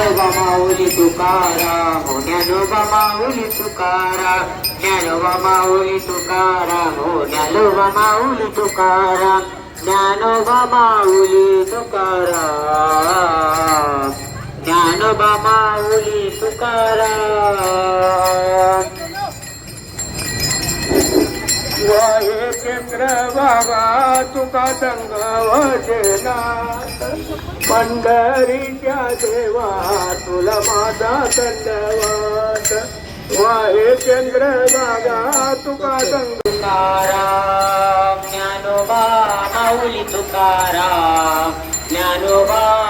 ज्ञानोबा माऊली तुकारा हो ज्ञानोबा माऊली तुकारा ज्ञानोबा माऊली तुकारा हो ज्ञानोबा माऊली तुकारा ज्ञानोबा माऊली तुकारा ज्ञानोबा माऊली तुकारा वाहे चंद्र बाबा तुका दंग वजेना पंढरीच्या देवा तुला माझा दंडवत. वाहे चंद्र बाबा तुका दंग तुकाराम ज्ञानोबा माऊली तुकाराम. ज्ञानोबा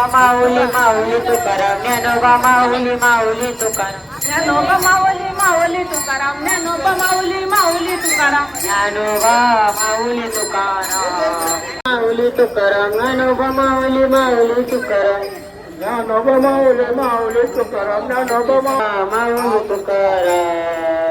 ज्ञानोबा माऊली माऊली तुकाराम ज्ञानोबा माऊली माऊली तुकाराम. ज्ञानोबा माऊली माऊली तुकाराम ज्ञानोबा माऊली माऊली तुकाराम. ज्ञानोबा माऊली तुकाराम. माऊली तुकाराम ज्ञानोबा माऊली माऊली तुकाराम. ज्ञानोबा माऊली माऊली तुकाराम ज्ञानोबा माऊली तुकाराम.